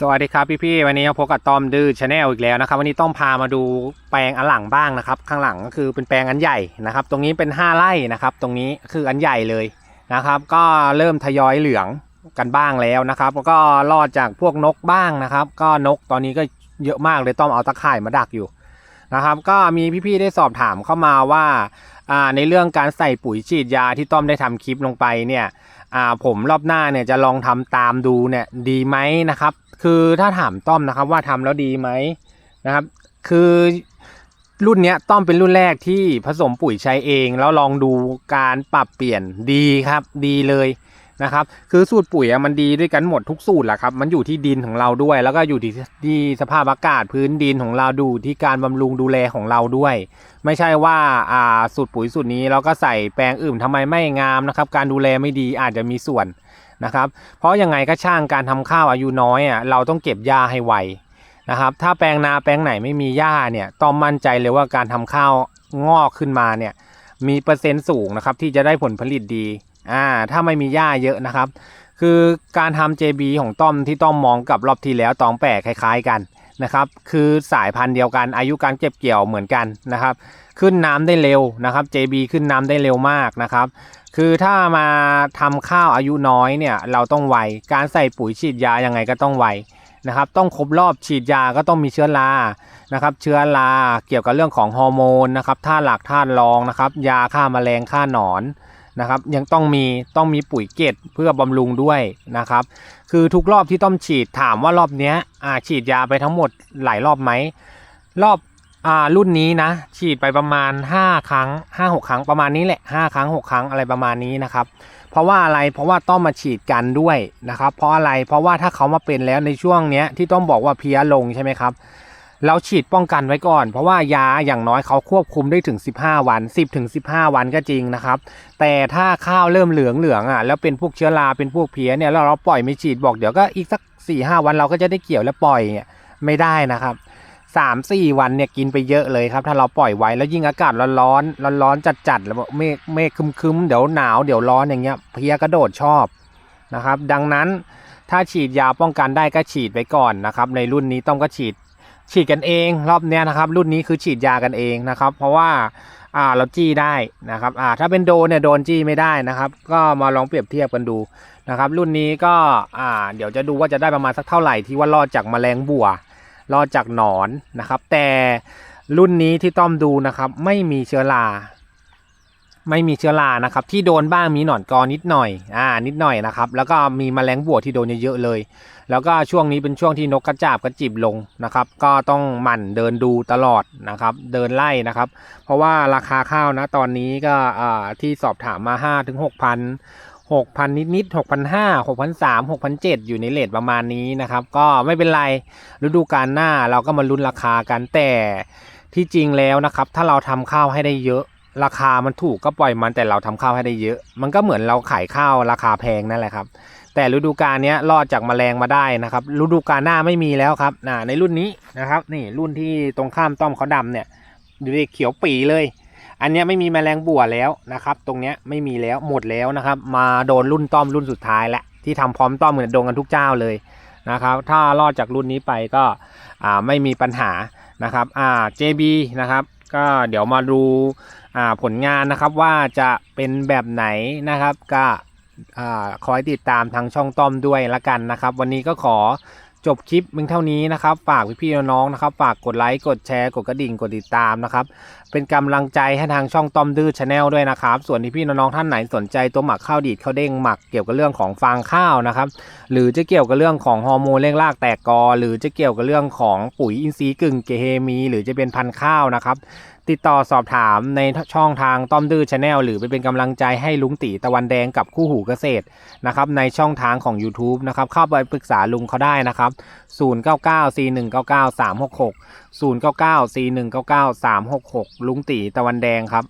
สวัสดีครับพี่ๆวันนี้พบกับตอมดื้อชาแนลอีกแล้วนะครับ วันนี้ต้องพามาดูแปลงอันหลังบ้างนะครับ ข้างหลังก็คือเป็นแปลงอันใหญ่นะครับ ตรงนี้เป็น 5ไร่นะครับ ตรงนี้คืออันใหญ่เลยนะครับ ก็เริ่มทยอยเหลืองกันบ้างแล้วนะครับแล้วก็รอดจากพวกนกบ้างนะครับ ก็นกตอนนี้ก็เยอะมากเลยต้อมเอาตะข่ายมาดักอยู่นะครับ ก็มีพี่ๆได้สอบถามเข้ามาว่า ในเรื่องการใส่ปุ๋ยฉีดยาที่ต้อมได้ทำคลิปลงไปเนี่ยผมรอบหน้าเนี่ยจะลองทำตามดูเนี่ยดีไหมนะครับ คือถ้าถามต้อมนะครับว่าทำแล้วดีไหมนะครับ คือรุ่นเนี้ยต้อมเป็นรุ่นแรกที่ผสมปุ๋ยใช้เอง แล้วลองดูการปรับเปลี่ยนดีครับ ดีเลย นะครับคือสูตรปุ๋ยมันดีด้วยกันหมดทุกสูตรแหละครับมันอยู่ที่ดินของเราด้วย แล้วก็อยู่ที่ที่สภาพอากาศพื้นดินของเราดูที่การบำรุงดูแลของเราด้วย ไม่ใช่ว่าอ่าสูตรปุ๋ยสูตรนี้เราก็ใส่แปลงอื่นทำไมไม่งามนะครับการดูแลไม่ดีอาจจะมีส่วนนะครับเพราะยังไงก็ช่างการทำข้าวอายุน้อยอะเราต้องเก็บหญ้าให้ไวนะครับถ้าแปลงนาแปลงไหนไม่มีหญ้าเนี่ยต้องมั่นใจเลยว่าการทำข้าวงอกขึ้นมาเนี่ยมีเปอร์เซ็นต์สูงนะครับที่จะได้ผลผลิตดี อ่าถ้าไม่มีหญ้าเยอะนะครับ คือการทำ JB ของต้อมที่ต้อมมองกับรอบที่แล้วตองแปะคล้ายๆกันนะครับคือสายพันธุ์เดียวกันอายุการเก็บเกี่ยวเหมือนกันนะครับขึ้นน้ำได้เร็วนะครับ JB ขึ้นน้ำได้เร็วมากนะครับ คือถ้ามาทำข้าวอายุน้อยเนี่ยเราต้องไวการใส่ปุ๋ยฉีดยายังไงก็ต้องไวนะครับต้องครบรอบฉีดยาก็ต้องมีเชื้อรานะครับเชื้อราเกี่ยวกับเรื่องของฮอร์โมนนะครับธาตุหลักธาตุรองนะครับยาฆ่าแมลงฆ่าหนอน นะครับ ยังต้องมีต้องมีปุ๋ยเกตเพื่อบำรุงด้วยนะครับ คือทุกรอบที่ต้องฉีดถามว่ารอบเนี้ยอ่าฉีดยาไปทั้งหมดหลายรอบไหมรอบอ่ารุ่นนี้นะ ฉีดไปประมาณ 5 ครั้ง 5 6 ครั้งประมาณนี้แหละ 5 ครั้ง 6 ครั้งอะไรประมาณนี้นะครับ เพราะว่าอะไรเพราะว่าต้องมาฉีดกันด้วยนะครับ เพราะอะไรเพราะว่าถ้าเขามาเป็นแล้วในช่วงเนี้ยที่ต้องบอกว่าเพี้ยลงใช่ไหมครับ เราฉีดป้องกันไว้ก่อน เพราะว่ายาอย่างน้อยเขาควบคุมได้ถึง 15 วัน 10ถึง15 วันก็จริงนะครับ แต่ถ้าข้าวเริ่มเหลืองเหลืองอะแล้วเป็นพวกเชื้อราเป็นพวกเพี้ยเนี่ยแล้วเราปล่อยไม่ฉีดบอกเดี๋ยวก็อีกสัก4ี่ห้าวันเราก็จะได้เกี่ยวแล้วปล่อยเนี่ยไม่ได้นะครับสามสี่วันเนี่ยกินไปเยอะเลยครับ ถ้าเราปล่อยไว้แล้วยิ่งอากาศร้อนๆร้อนๆจัดๆแล้วเมฆเมฆครึมๆเดี๋ยวหนาวเดี๋ยวร้อนอย่างเงี้ยเพี้ยกระโดดชอบนะครับ ดังนั้นถ้าฉีดยาป้องกันได้ก็ฉีดไว้ก่อนนะครับ ในรุ่นนี้ต้องก็ฉีด ฉีดกันเองรอบเนี้ยนะครับ รุ่นนี้คือฉีดยากันเองนะครับ เพราะว่าอ่าเราจี้ได้นะครับอ่าถ้าเป็นโดนเนี่ยโดนจี้ไม่ได้นะครับ ก็มาลองเปรียบเทียบกันดูนะครับ รุ่นนี้ก็อ่าเดี๋ยวจะดูว่าจะได้ประมาณสักเท่าไหร่ที่ว่ารอดจากแมลงบัวรอดจากหนอนนะครับ แต่รุ่นนี้ที่ต้อมดูนะครับ ไม่มีเชื้อรา ไม่มีเชื้อรานะครับ ที่โดนบ้างมีหนอนกอนิดหน่อยอ่านิดหน่อยนะครับ แล้วก็มีแมลงบัวที่โดนเยอะๆเลย แล้วก็ช่วงนี้เป็นช่วงที่นกกระจาบกระจิบลงนะครับ ก็ต้องหมั่นเดินดูตลอดนะครับ เดินไล่นะครับ เพราะว่าราคาข้าวนะตอนนี้ก็อ่าที่สอบถามมา5ถึง6,000 6,000นิดนิดๆ6,500 6,300 6,700อยู่ในเลทประมาณนี้นะครับ ก็ไม่เป็นไรฤดูกาลหน้าเราก็มาลุ้นราคากันแต่ที่จริงแล้วนะครับ ถ้าเราทำข้าวให้ได้เยอะ ราคามันถูกก็ปล่อยมันแต่เราทำข้าวให้ได้เยอะ มันก็เหมือนเราขายข้าวราคาแพงนั่นแหละครับ แต่ฤดูกาลนี้รอดจากแมลงมาได้นะครับ ฤดูกาลหน้าไม่มีแล้วครับนะในรุ่นนี้นะครับ นี่รุ่นที่ตรงข้ามต้อมเขาดำเนี่ยดูดิเขียวปีเลย อันนี้ไม่มีแมลงบัวแล้วนะครับ ตรงเนี้ยไม่มีแล้วหมดแล้วนะครับ มาโดนรุ่นต้อมรุ่นสุดท้ายแล้วที่ทำพร้อมต้อมเหมือนโดนกันทุกเจ้าเลยนะครับ ถ้ารอดจากรุ่นนี้ไปก็อ่าไม่มีปัญหานะครับอ่า JB นะครับ ก็เดี๋ยวมาดู ผลงานนะครับว่าจะเป็นแบบไหนนะครับก็อ่าคอยติดตามทางช่องต้อมด้วยละกันนะครับ วันนี้ก็ขอจบคลิปเพียงเท่านี้นะครับ ฝากพี่ๆน้องๆนะครับ ฝากกดไลค์กดแชร์กดกระดิ่งกดติดตามนะครับ เป็นกำลังใจให้ทางช่องต้อมดื้อชาแนลด้วยนะครับ ส่วนที่พี่น้องๆท่านไหนสนใจตัวหมักข้าวดีดข้าวเด้งหมักเกี่ยวกับเรื่องของฟางข้าวนะครับ หรือจะเกี่ยวกับเรื่องของฮอร์โมนเร่งรากแตกกอ หรือจะเกี่ยวกับเรื่องของปุ๋ยอินทรีย์กึ่งเคมีหรือจะเป็นพันธุ์ข้าวนะครับ ติดต่อสอบถามในช่องทางต้อมดื้อชาแนลหรือไปเป็นกำลังใจให้ลุงตีตะวันแดงกับคู่หูเกษตรนะครับในช่องทางของ YouTube นะครับเข้าไปปรึกษาลุงเขาได้นะครับ 0994199366 0994199366 ลุงตีตะวันแดงครับ